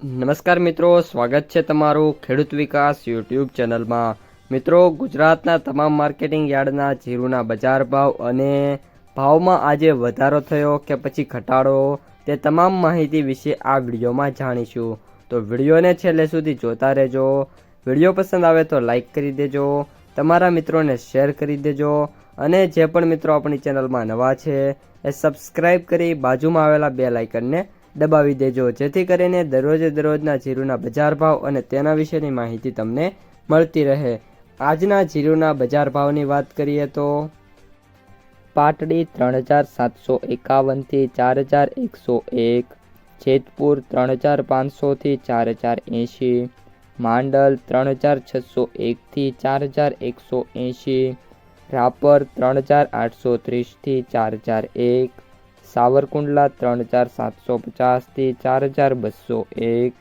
નમસ્કાર મિત્રો, સ્વાગત છે તમારું ખેડૂત વિકાસ યુટ્યુબ ચેનલમાં. મિત્રો, ગુજરાતના તમામ માર્કેટિંગ યાર્ડના જીરુના બજાર ભાવ અને ભાવમાં આજે વધારો થયો કે પછી ઘટાડો તે તમામ માહિતી વિશે આ વિડીયોમાં જાણીશું. તો વિડીયોને છેલ્લે સુધી જોતા રહેજો. વીડિયો પસંદ આવે તો લાઇક કરી દેજો, તમારા મિત્રોને શેર કરી દેજો અને જે પણ મિત્રો આપણી ચેનલમાં નવા છે એ સબસ્ક્રાઈબ કરી બાજુમાં આવેલા બે લાઇકનને દબાવી દેજો, જેથી કરીને દરરોજે દરરોજના જીરુના બજાર ભાવ અને તેના વિશેની માહિતી તમને મળતી રહે. આજના જીરુના બજાર ભાવની વાત કરીએ તો પાટડી ત્રણ હજાર સાતસો એકાવનથી ચાર હજાર એકસો એક, જેતપુર ત્રણ હજાર પાંચસોથી ચાર હજાર એંશી, માંડલ ત્રણ હજાર છસો એકથી ચાર હજાર એકસો એંશી, રાપર ત્રણ હજાર આઠસો ત્રીસથી ચાર હજાર એક સાવરકુંડલા ત્રણ હજાર સાતસો પચાસથી ચાર હજાર બસો એક,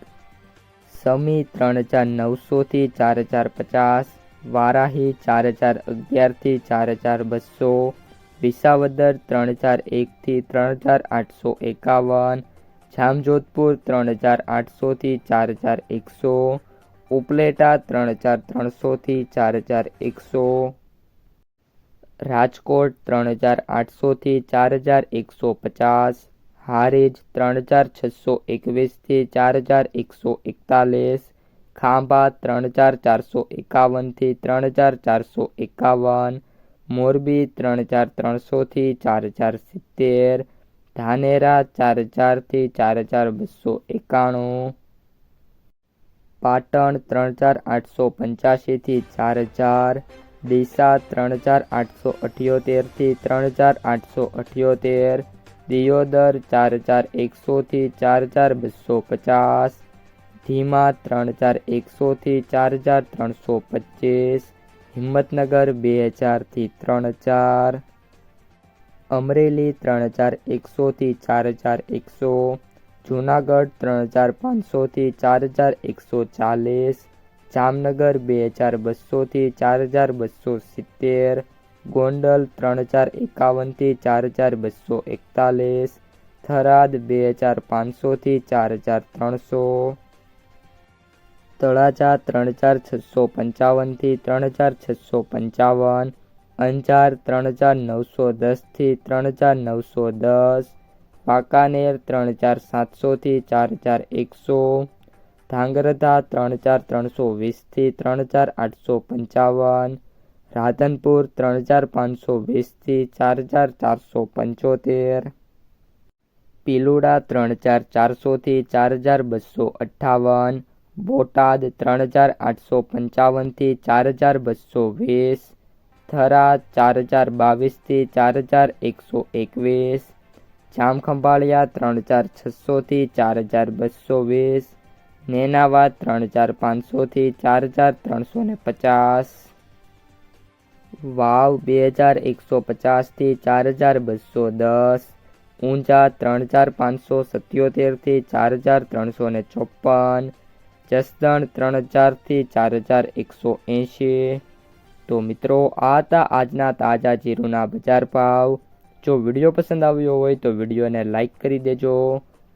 સમી ત્રણ હજાર નવસોથી ચાર હજાર પચાસ, વારાહી ચાર હજાર અગિયારથી ચાર હજાર બસો, વિસાવદર ત્રણ હજાર એકથી ત્રણ હજાર આઠસો એકાવન, જામજોધપુર ત્રણ હજાર આઠસોથી ચાર હજાર એકસો, ઉપલેટા ત્રણ હજાર ત્રણસોથી ચાર હજાર એકસો રાજકોટ ત્રણ હજાર આઠસોથી ચાર હજાર એકસો પચાસ, હારેજ ત્રણ હજાર છસો એકવીસથી ચાર હજાર એકસો એકતાલીસ, ખાંભા ત્રણ હજાર ચારસો એકાવનથી ત્રણ હજાર ચારસો એકાવન, મોરબી ત્રણ હજાર ત્રણસોથી ચાર હજાર સિત્તેર, ધાનેરા ચાર હજારથી ચાર હજાર બસો એકાણું, પાટણ ત્રણ હજાર આઠસો પંચ્યાસીથી ચાર હજાર ડીસા ત્રણ હજાર આઠસો અઠ્યોતેરથી ત્રણ હજાર આઠસો અઠ્યોતેર, દિયોદર ચાર હજાર એકસોથી ચાર હજાર બસો પચાસ, ધીમા ત્રણ હજાર એકસોથી ચાર હજાર ત્રણસો પચીસ, હિંમતનગર બે હજારથી ત્રણ હજાર અમરેલી ત્રણ હજાર એકસોથી ચાર હજાર એકસો, જૂનાગઢ ત્રણ હજાર પાંચસોથી ચાર હજાર એકસો ચાલીસ જામનગર બે હજાર બસોથી ચાર હજાર બસો સિત્તેર, ગોંડલ ત્રણ હજાર એકાવનથી ચાર હજાર બસો એકતાલીસ, થરાદ બે હજાર પાંચસોથી ચાર હજાર ત્રણસો, તળાજા ત્રણ હજાર છસો પંચાવનથી ત્રણ હજાર છસો પંચાવન, અંજાર ત્રણ હજાર નવસો દસથી ત્રણ હજાર નવસો દસ, વાંકાનેર ત્રણ હજાર સાતસોથી ચાર હજાર એકસો ધાંગરધા ત્રણ હજાર ત્રણસો વીસથી ત્રણ હજાર આઠસો પંચાવન, રાધનપુર ત્રણ હજાર પાંચસો વીસથી ચાર હજાર ચારસો પંચોતેર, પીલુડા ત્રણ હજાર ચારસોથી ચાર હજાર બસો અઠ્ઠાવન, બોટાદ ત્રણ હજાર આઠસો પંચાવનથી ચાર હજાર બસો વીસ, થરા ચાર હજાર બાવીસથી ચાર હજાર એકસો એકવીસ, જામખંભાળિયા ત્રણ હજાર છસોથી ચાર હજાર બસો વીસ નેનાવા ત્રણ હજાર પાંચસોથી ચાર હજાર ત્રણસો ને પચાસ. વાવ, બે હજાર એકસો પચાસથી ચાર હજાર બસો દસ. ઊંઝા ત્રણ હજાર પાંચસો સત્યોતેરથી ચાર હજાર ત્રણસો ને ચોપન જસદણ ત્રણ હજારથી ચાર હજાર એકસો એંશી. તો મિત્રો, આ હતા આજના તાજા જીરુના બજાર ભાવ. જો વીડિયો પસંદ આવ્યો હોય તો વિડીયોને લાઈક કરી દેજો.